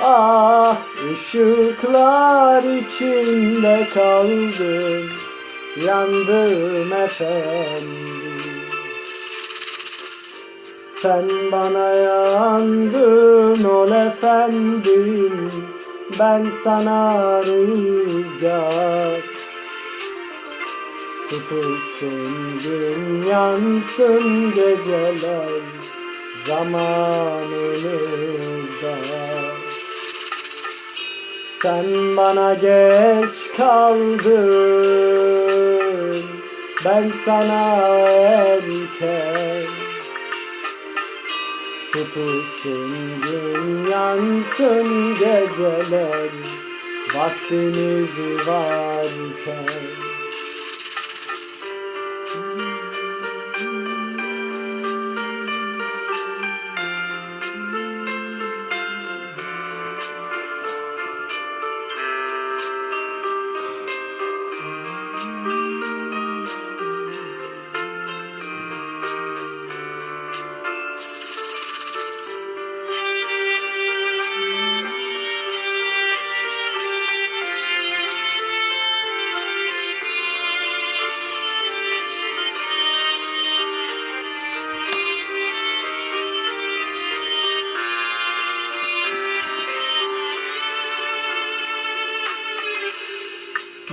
Ah ışıklar içinde kaldım yandım efendim. Sen bana yandın ol efendim. Ben sana rüzgar. Tutulsun gün yansın geceler zamanımızda Sen bana geç kaldın Ben sana erken. Tutulsun gün yansın geceler Vaktimiz varken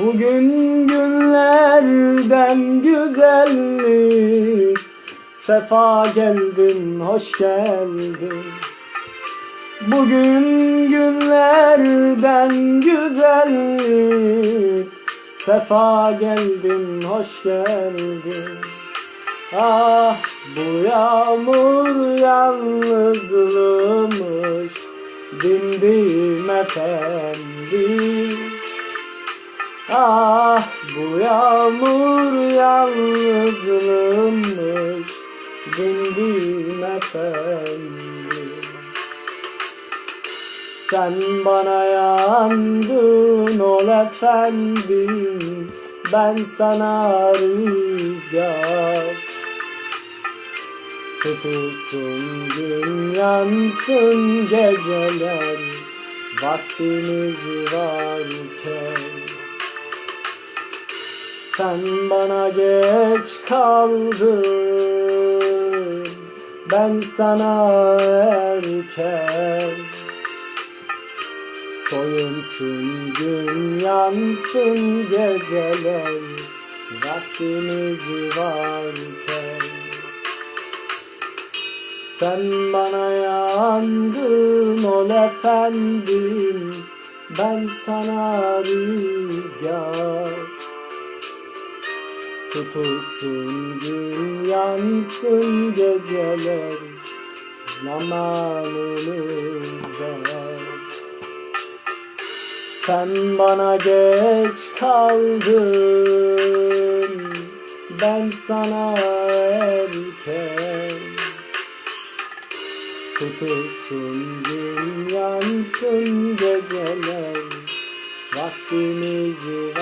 Bugün günlerden güzelli Sefa geldin, hoş geldin. Bugün günlerden güzelli Sefa geldin, hoş geldin. Ah bu yağmur yalnızlığımış. Dindim efendim Ah bu yağmur yalnızlığımmış Dindim efendim. Sen bana yandın ol efendim Ben sana rüzgar. Tutulsun gün yansın geceler Vaktimiz varken sen bana geç kaldın. Ben sana erken. Soyunsun gün yansın geceler. Vaktimiz varken. Sen bana yandın ol efendim. Ben sana rüzgar Tutulsun gün yansın geceler zamanımızda Sen bana geç kaldın Ben sana erken. Tutulsun gün yansın geceler Vaktimiz varken